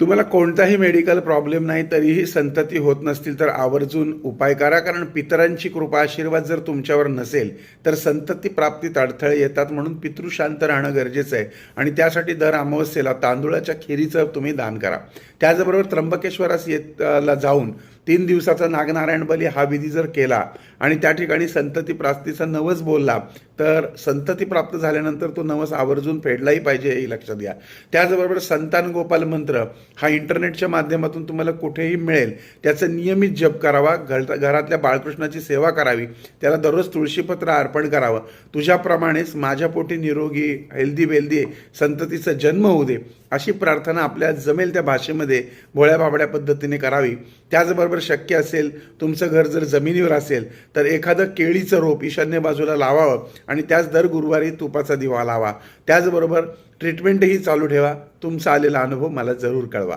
तुम्हाला कोणताही medical problem नाही तरीही संतती होत नसतील तर आवर्जून उपाय करा. कारण पितरांची कृपा आशीर्वाद जर तुमच्यावर नसेल तर संतती प्राप्तीत अडथळे येतात म्हणून पितृशांत राहणं गरजेचं आहे. आणि त्यासाठी दर अमावस्येला तांदूळाच्या खिरीचं तुम्ही दान करा. त्याचबरोबर त्र्यंबकेश्वरास येत ला जाऊन तीन दिवसाचा नागनारायण बली हा विधी जर केला आणि त्या ठिकाणी संतती प्राप्तीचा नवस बोलला तर संतती प्राप्त झाल्यानंतर तो नवस आवर्जून फेडलाही पाहिजे हे लक्षात घ्या. त्याचबरोबर संतान गोपाल मंत्र हा इंटरनेटच्या माध्यमातून तुम्हाला कुठेही मिळेल. त्याचं नियमित जप करावा घर घरातल्या बाळकृष्णाची सेवा करावी त्याला दररोज तुळशीपत्र अर्पण करावं. तुझ्याप्रमाणेच माझ्या पोटी निरोगी हेल्दी वेल्दी संततीचा जन्म होऊ दे अशी प्रार्थना आपल्या जमेल त्या भाषेमध्ये भोळ्या बाबड्या पद्धतीने करावी. त्याचबरोबर शक्य असेल तुमचं घर जर जमिनीवर असेल तर एखादं केळीचं रोप ईशान्य बाजूला लावावं आणि त्याच दर गुरुवारी तुपाचा दिवा लावा. त्याचबरोबर ट्रीटमेंटही चालू ठेवा. तुमचा आलेला अनुभव मला जरूर कळवा.